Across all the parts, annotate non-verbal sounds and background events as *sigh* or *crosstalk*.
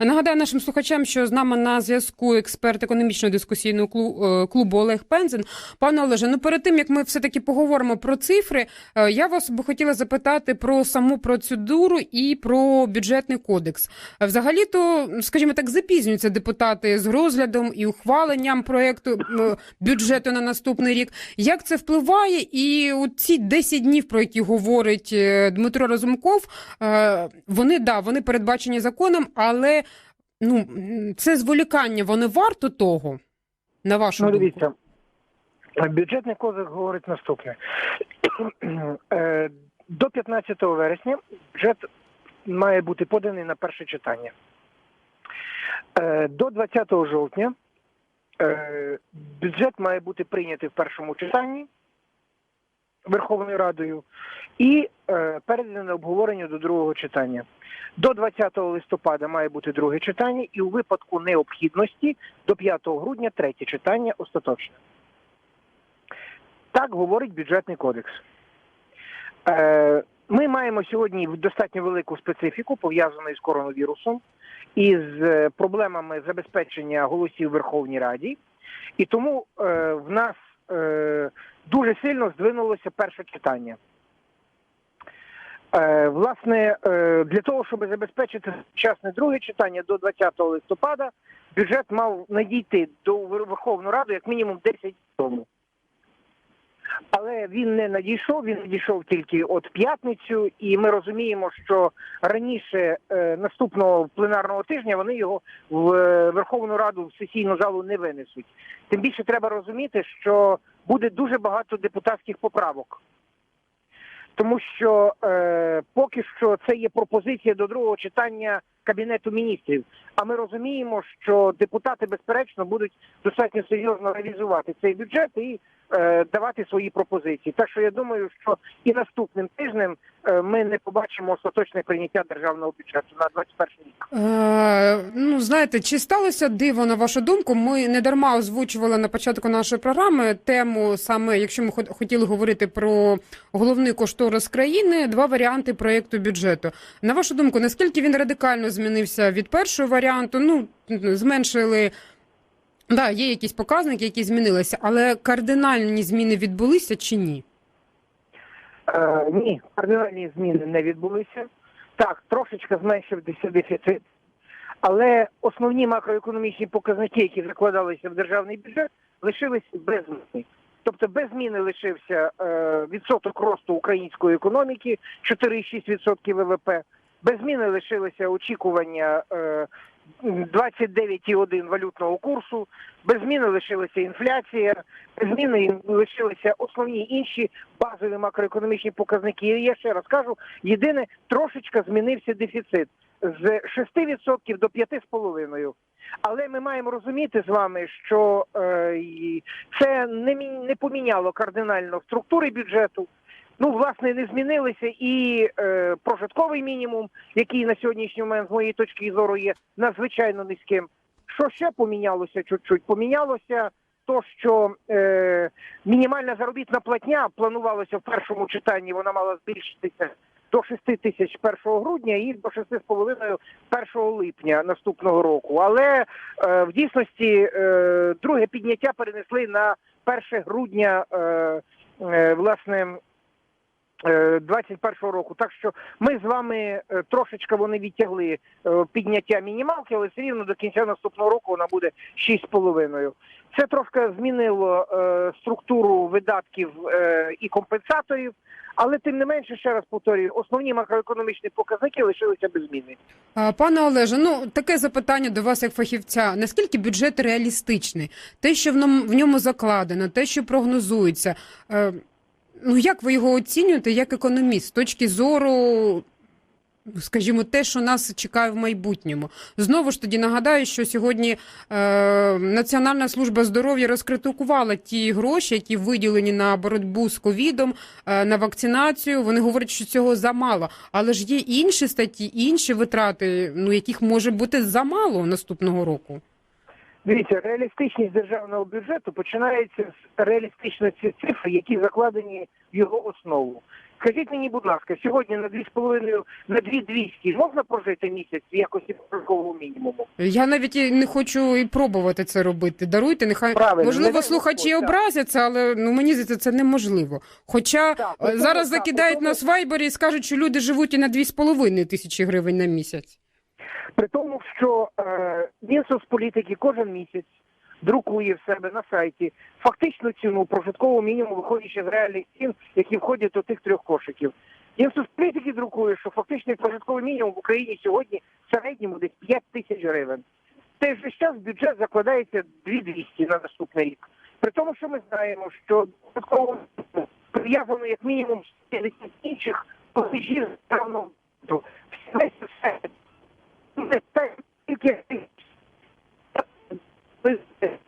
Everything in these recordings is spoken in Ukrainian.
Нагадаю нашим слухачам, що з нами на зв'язку експерт економічного дискусійного е, клубу Олег Пензен. Пане Олеже, ну перед тим як ми все таки поговоримо про цифри, е, я вас би хотіла запитати про саму процедуру і про бюджетний кодекс. Е, Взагалі-то, скажімо так, запізнюються депутати з розглядом і ухваленням проекту е, бюджету на наступний рік. Як це впливає? І у ці 10 днів, про які говорить Дмитро Разумков, вони да, вони передбачені законом, але ну це зволікання, воно варто того, на вашу Ну, думку? дивіться, бюджетний кодекс говорить наступне. *clears throat* Е, До 15 вересня бюджет має бути поданий на перше читання. Е, До 20 жовтня е, бюджет має бути прийнятий в першому читанні Верховною Радою і е, переданий на обговорення до другого читання. До 20 листопада має бути друге читання, і у випадку необхідності до 5 грудня третє читання остаточне. Так говорить бюджетний кодекс. Е, Ми маємо сьогодні достатньо велику специфіку, пов'язану з коронавірусом з е, проблемами забезпечення голосів в Верховній Раді. І тому е, в нас дуже сильно здвинулося перше читання. Е, власне, е, для того, щоб забезпечити вчасне друге читання до 20 листопада, бюджет мав надійти до Верховну Раду як мінімум 10 тому. Але він не надійшов, він надійшов тільки от п'ятницю, і ми розуміємо, що раніше е, наступного пленарного тижня вони його в Верховну Раду в сесійну залу не винесуть. Тим більше треба розуміти, що буде дуже багато депутатських поправок. Тому що е, поки що це є пропозиція до другого читання Кабінету міністрів. А ми розуміємо, що депутати, безперечно, будуть достатньо серйозно реалізувати цей бюджет і давати свої пропозиції. Так що я думаю, що і наступним тижнем е, ми не побачимо остаточне прийняття державного бюджету на 21 рік. Е, ну, знаєте, чи сталося диво на вашу думку? Ми не дарма озвучували на початку нашої програми тему саме, якщо ми хотіли говорити про головний кошторис країни, два варіанти проєкту бюджету. На вашу думку, наскільки він радикально змінився від першого варіанту? Ну, зменшили. Да, є якісь показники, які змінилися, але кардинальні зміни відбулися чи ні? Е, ні, кардинальні зміни не відбулися. Так, трошечки зменшився дефіцит, але основні макроекономічні показники, які закладалися в державний бюджет, лишилися без зміни. Тобто без зміни лишився е, відсоток росту української економіки 4,6% ВВП. Без зміни лишилися очікування е, 29,1 валютного курсу, без зміни лишилася інфляція, без зміни лишилися основні інші базові макроекономічні показники. І я ще раз кажу, єдине трошечки змінився дефіцит з 6% до 5,5%. Але ми маємо розуміти з вами, що е, це не, не поміняло кардинально структури бюджету. Ну, власне, не змінилися і е, прожитковий мінімум, який на сьогоднішній момент, з моєї точки зору, є надзвичайно низьким. Що ще помінялося чуть-чуть? Помінялося то, що е, мінімальна заробітна платня планувалося в першому читанні, вона мала збільшитися до 6 тисяч 1 грудня і до 6,5 1 липня наступного року. Але е, в дійсності е, друге підняття перенесли на 1 грудня, е, е, власне. Е, 21 року, так що ми з вами е, трошечки вони відтягли е, підняття мінімалки, але все рівно до кінця наступного року вона буде 6,5. Це трошки змінило е, структуру видатків е, і компенсаторів, але тим не менше, ще раз повторюю, основні макроекономічні показники лишилися без зміни. Пане Олеже, ну таке запитання до вас як фахівця. Наскільки бюджет реалістичний? Те, що в ньому закладено, те, що прогнозується. Ну як ви його оцінюєте як економіст з точки зору, скажімо, те, що нас чекає в майбутньому? Знову ж тоді нагадаю, що сьогодні е, Національна служба здоров'я розкритикувала ті гроші, які виділені на боротьбу з ковідом, е, на вакцинацію. Вони говорять, що цього замало. Але ж є інші статті, інші витрати, ну яких може бути замало наступного року. Дивіться, реалістичність державного бюджету починається з реалістичності цифр, які закладені в його основу. Скажіть мені, будь ласка, сьогодні на 2,5, на 2,200 можна прожити місяць в якості прожиткового мінімуму? Я навіть і не хочу і пробувати це робити. Даруйте, нехай Правильно, можливо не слухачі так. образяться, але ну мені здається, це неможливо. Хоча Так, е, тому, зараз так, закидають тому- нас в вайбері і скажуть, що люди живуть і на 2,5 тисячі гривень на місяць. При тому, що е, Мінсоцполітики кожен місяць друкує в себе на сайті фактичну ціну прожиткового мінімуму, виходячи з реальних цін, які входять до тих трьох кошиків. Мінсоцполітики друкує, що фактичний прожитковий мінімум в Україні сьогодні в середньому десь 5 тисяч гривень. В той же час бюджет закладається 2200 на наступний рік. При тому, що ми знаємо, що додатково прив'язано як мінімум 50 інших платежів державного бюджету. Все Thank you.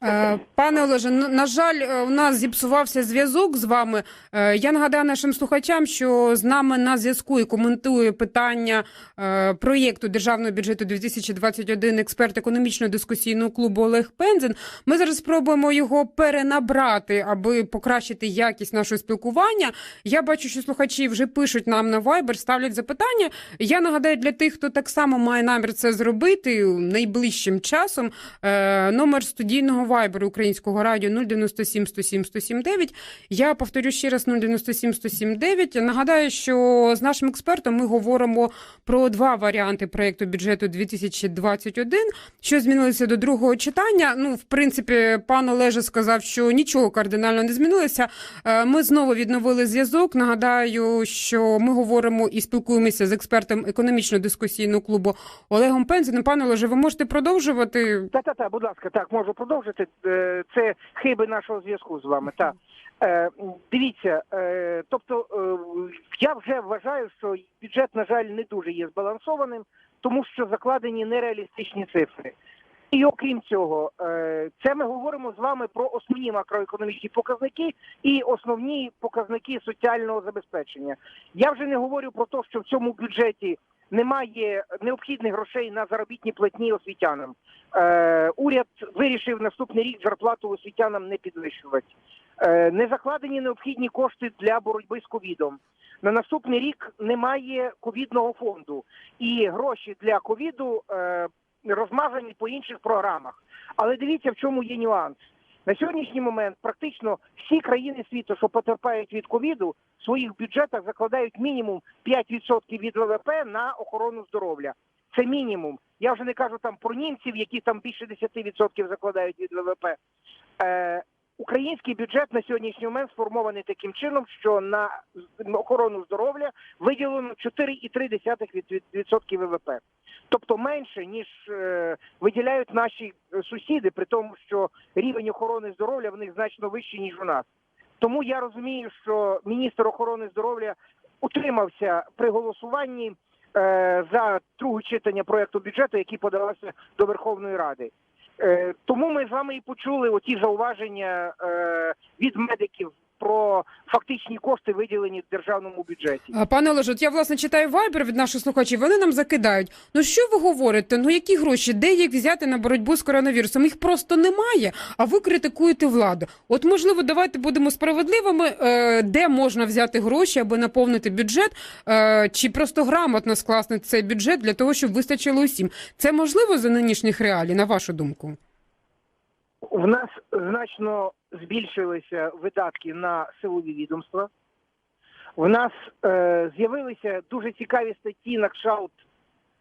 Пане Олеже, на жаль, е, у нас зіпсувався зв'язок з вами. Е, Я нагадаю нашим слухачам, що з нами на зв'язку і коментує питання е, проєкту державного бюджету 2021 експерт економічного дискусійного клубу Олег Пензен. Ми зараз спробуємо його перенабрати, аби покращити якість нашого спілкування. Я бачу, що слухачі вже пишуть нам на Viber, ставлять запитання. Я нагадаю для тих, хто так само має намір це зробити найближчим часом. Е, номер студійного вайберу українського радіо 097 107 107 9. Я повторю ще раз 097 107 9. Нагадаю, що з нашим експертом ми говоримо про два варіанти проєкту бюджету 2021. Що змінилося до другого читання? Ну, в принципі, пан Олеже сказав, що нічого кардинально не змінилося. Е, Ми знову відновили зв'язок. Нагадаю, що ми говоримо і спілкуємося з експертом економічно-дискусійного клубу Олегом Пензеним. Пане Олеже, ви можете продовжувати? Та та та, будь ласка, так можу продовжити. Е, Це хиби нашого зв'язку з вами. Так. Е, дивіться, е, тобто я вже вважаю, що бюджет, на жаль, не дуже є збалансованим, тому що закладені нереалістичні цифри. І окрім цього, це ми говоримо з вами про основні макроекономічні показники і основні показники соціального забезпечення. Я вже не говорю про те, що в цьому бюджеті немає необхідних грошей на заробітні платні освітянам. Е, уряд вирішив наступний рік зарплату освітянам не підвищувати. Е, не закладені необхідні кошти для боротьби з ковідом. На наступний рік немає ковідного фонду, і гроші для ковіду е, розмазані по інших програмах. Але дивіться, в чому є нюанс. На сьогоднішній момент практично всі країни світу, що потерпають від ковіду, в своїх бюджетах закладають мінімум 5% від ВВП на охорону здоров'я. Це мінімум. Я вже не кажу там про німців, які там більше 10% закладають від ВВП. Е, український бюджет на сьогоднішній момент сформований таким чином, що на охорону здоров'я виділено 4,3% від, ВВП. Тобто менше, ніж е, виділяють наші е, сусіди, при тому, що рівень охорони здоров'я в них значно вищий, ніж у нас. Тому я розумію, що міністр охорони здоров'я утримався при голосуванні е, за друге читання проекту бюджету, який подавався до Верховної Ради. Тому ми з вами і почули оті зауваження від медиків про фактичні кошти, виділені в державному бюджеті. А, Пане Олеже, я власне читаю вайбер від наших слухачів. Вони нам закидають. Ну що ви говорите? Ну які гроші? Де їх взяти на боротьбу з коронавірусом? Їх просто немає. А ви критикуєте владу. От можливо, давайте будемо справедливими. Е, де можна взяти гроші, аби наповнити бюджет, е, чи просто грамотно скласти цей бюджет для того, щоб вистачило усім. Це можливо за нинішніх реалій, на вашу думку? В нас значно збільшилися видатки на силові відомства. В нас е, з'явилися дуже цікаві статті на кшалт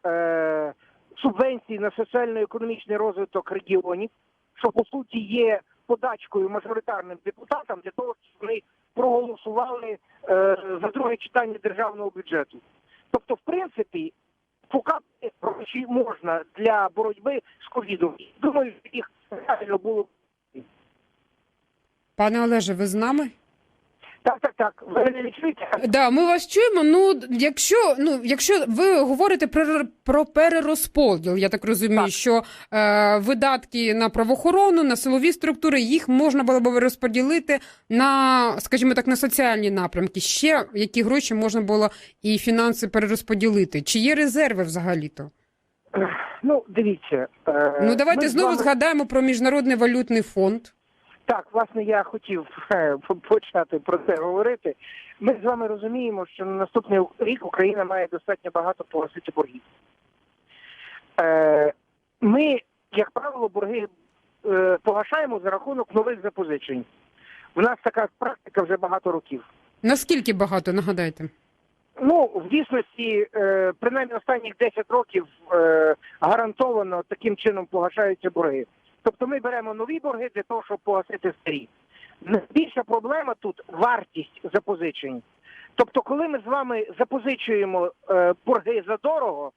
е, субвенцій на соціально-економічний розвиток регіонів, що по суті є подачкою мажоритарним депутатам для того, щоб вони проголосували е, за друге читання державного бюджету. Тобто, в принципі, шукати гроші можна для боротьби з ковідом. Думаю, їх реально було Пане Олеже, ви з нами? так, так, так. Ви мене не чуєте? Да, ми вас чуємо. Ну, якщо ну, якщо ви говорите про, про перерозподіл, я так розумію, Так. що е, видатки на правоохорону, на силові структури, їх можна було б розподілити на, скажімо так, на соціальні напрямки. Ще які гроші можна було і фінанси перерозподілити? Чи є резерви взагалі-то? Ну, дивіться. е, Ну давайте знову вами- згадаємо про міжнародний валютний фонд. Так, власне, я хотів *laughs* е, почати про це говорити. Ми з вами розуміємо, що на наступний рік Україна має достатньо багато погасити боргів. Е, Ми, як правило, борги е, погашаємо за рахунок нових запозичень. У нас така практика вже багато років. Наскільки багато, нагадайте? Ну, в дійсності, принаймні останніх 10 років гарантовано таким чином погашаються борги. Тобто ми беремо нові борги для того, щоб погасити старі. Найбільша проблема тут вартість запозичень. Тобто, коли ми з вами запозичуємо е, борги за дорого,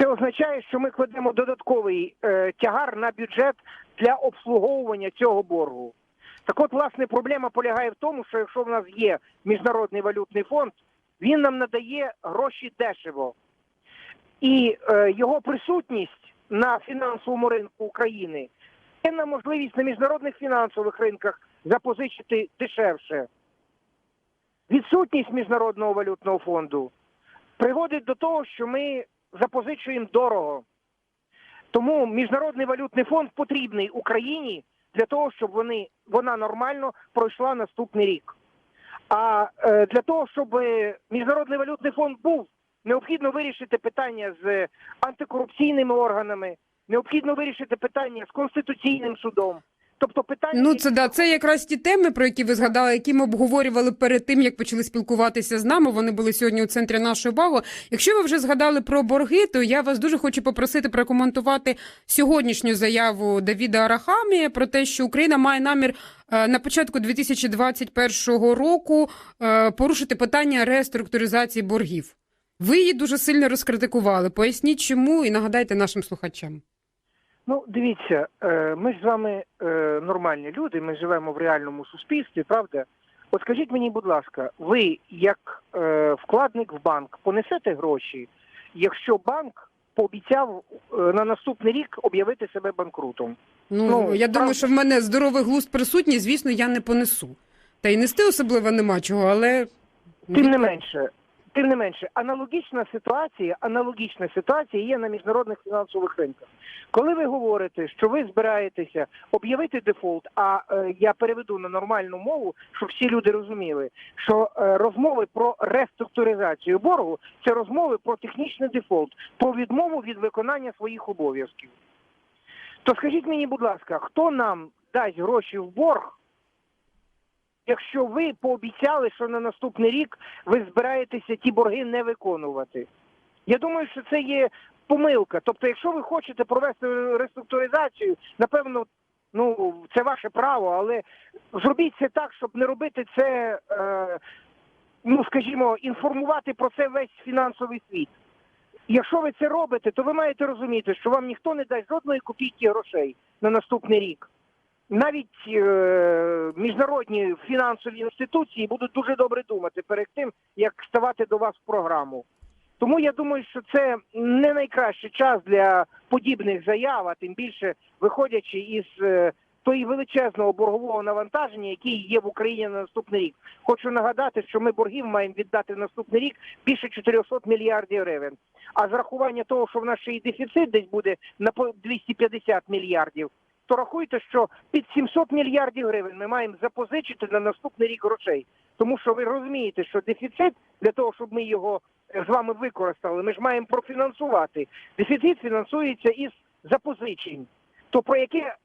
це означає, що ми кладемо додатковий е, тягар на бюджет для обслуговування цього боргу. Так от, власне, проблема полягає в тому, що якщо в нас є міжнародний валютний фонд, він нам надає гроші дешево. І е, його присутність на фінансовому ринку України є на можливість на міжнародних фінансових ринках запозичити дешевше. Відсутність міжнародного валютного фонду приводить до того, що ми запозичуємо дорого. Тому міжнародний валютний фонд потрібний Україні для того, щоб вони, вона нормально пройшла наступний рік. А е, для того, щоб міжнародний валютний фонд був, необхідно вирішити питання з антикорупційними органами, необхідно вирішити питання з конституційним судом. Тобто питання Ну, це да, це якраз ті теми, про які ви згадали, які ми обговорювали перед тим, як почали спілкуватися з нами. Вони були сьогодні у центрі нашої уваги. Якщо ви вже згадали про борги, то я вас дуже хочу попросити прокоментувати сьогоднішню заяву Давіда Арахамія про те, що Україна має намір е, на початку 2021 року е, порушити питання реструктуризації боргів. Ви її дуже сильно розкритикували. Поясніть, чому і нагадайте нашим слухачам. Ну, дивіться, е, ми ж з вами е, нормальні люди, ми живемо в реальному суспільстві, правда? От скажіть мені, будь ласка, ви як е, вкладник в банк понесете гроші, якщо банк пообіцяв на наступний рік об'явити себе банкрутом? Ну, Ну, я думаю, що в мене здоровий глузд присутній, звісно, я не понесу. Та й нести особливо нема чого, але Тим не менше, тим не менше, аналогічна ситуація, аналогічна ситуація є на міжнародних фінансових ринках. Коли ви говорите, що ви збираєтеся об'явити дефолт, а е, я переведу на нормальну мову, щоб всі люди розуміли, що е, розмови про реструктуризацію боргу це розмови про технічний дефолт, про відмову від виконання своїх обов'язків. То скажіть мені, будь ласка, хто нам дасть гроші в борг? Якщо ви пообіцяли, що на наступний рік ви збираєтеся ті борги не виконувати. Я думаю, що це є помилка. Тобто, якщо ви хочете провести реструктуризацію, напевно, ну це ваше право, але зробіть це так, щоб не робити це, е, ну скажімо, інформувати про це весь фінансовий світ. Якщо ви це робите, то ви маєте розуміти, що вам ніхто не дасть жодної копійки грошей на наступний рік навіть е, міжнародні фінансові інституції будуть дуже добре думати перед тим, як ставати до вас в програму. Тому я думаю, що це не найкращий час для подібних заяв, а тим більше виходячи із е, тої величезного боргового навантаження, який є в Україні на наступний рік. Хочу нагадати, що ми боргів маємо віддати наступний рік більше 400 мільярдів гривень. А з рахування того, що в нас ще і дефіцит десь буде на по 250 мільярдів, то рахуйте, що під 700 мільярдів гривень ми маємо запозичити на наступний рік грошей. Тому що ви розумієте, що дефіцит для того, щоб ми його е, з вами використали, ми ж маємо профінансувати. Дефіцит фінансується із запозичень. То про яке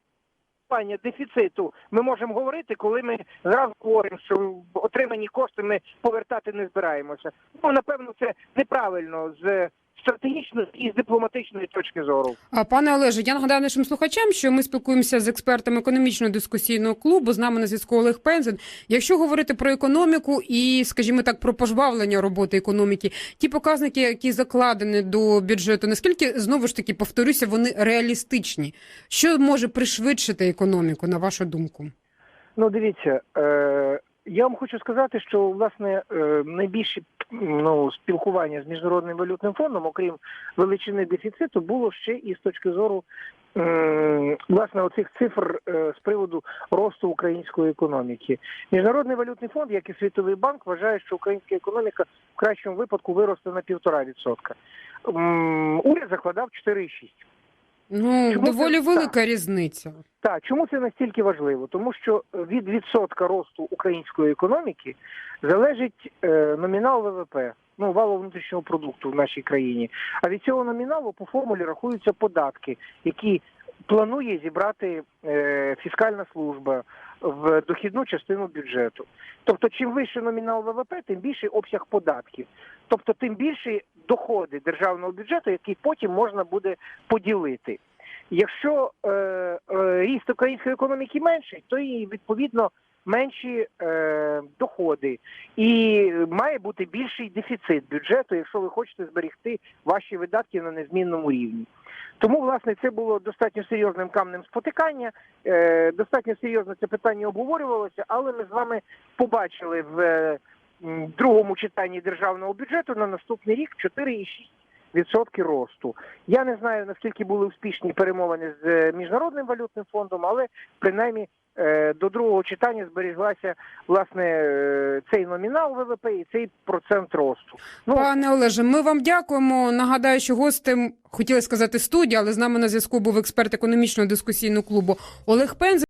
питання дефіциту ми можемо говорити, коли ми зразу говоримо, що отримані кошти ми повертати не збираємося. Ну напевно, це неправильно з стратегічної і з дипломатичної точки зору. А, Пане Олеже, я нагадаю нашим слухачам, що ми спілкуємося з експертом економічного дискусійного клубу. З нами на зв'язку Олег Пензен. Якщо говорити про економіку і, скажімо так, про пожвавлення роботи економіки, ті показники, які закладені до бюджету, наскільки знову ж таки повторюся, вони реалістичні? Що може пришвидшити економіку, на вашу думку? Ну, дивіться, е, я вам хочу сказати, що власне е, найбільше ну, спілкування з міжнародним валютним фондом, окрім величини дефіциту, було ще і з точки зору власне оцих цифр е, з приводу росту української економіки. Міжнародний валютний фонд, як і Світовий банк, вважає, що українська економіка в кращому випадку виросте на півтора відсотка. М, Уряд закладав 4,6. Ну, Чому доволі це велика різниця. Так, чому це настільки важливо? Тому що від відсотка росту української економіки залежить е, номінал ВВП, ну валу внутрішнього продукту в нашій країні. А від цього номіналу по формулі рахуються податки, які планує зібрати е, фіскальна служба в дохідну частину бюджету. Тобто, чим вищий номінал ВВП, тим більший обсяг податків. Тобто, тим більші доходи державного бюджету, які потім можна буде поділити. Якщо е, е, ріст української економіки менший, то і відповідно менші доходи, і має бути більший дефіцит бюджету, якщо ви хочете зберегти ваші видатки на незмінному рівні. Тому, власне, це було достатньо серйозним камнем спотикання. Е, достатньо серйозно це питання обговорювалося, але ми з вами побачили в е, другому читанні державного бюджету на наступний рік 4,6 відсотки росту. Я не знаю наскільки були успішні перемовини з е, міжнародним валютним фондом, але принаймні до другого читання зберіглася власне е, цей номінал ВВП і цей процент росту. Ну Пане Олеже, ми вам дякуємо. Нагадаю, що гостем хотіли сказати студія, але з нами на зв'язку був експерт економічного дискусійного клубу Олег Пензен.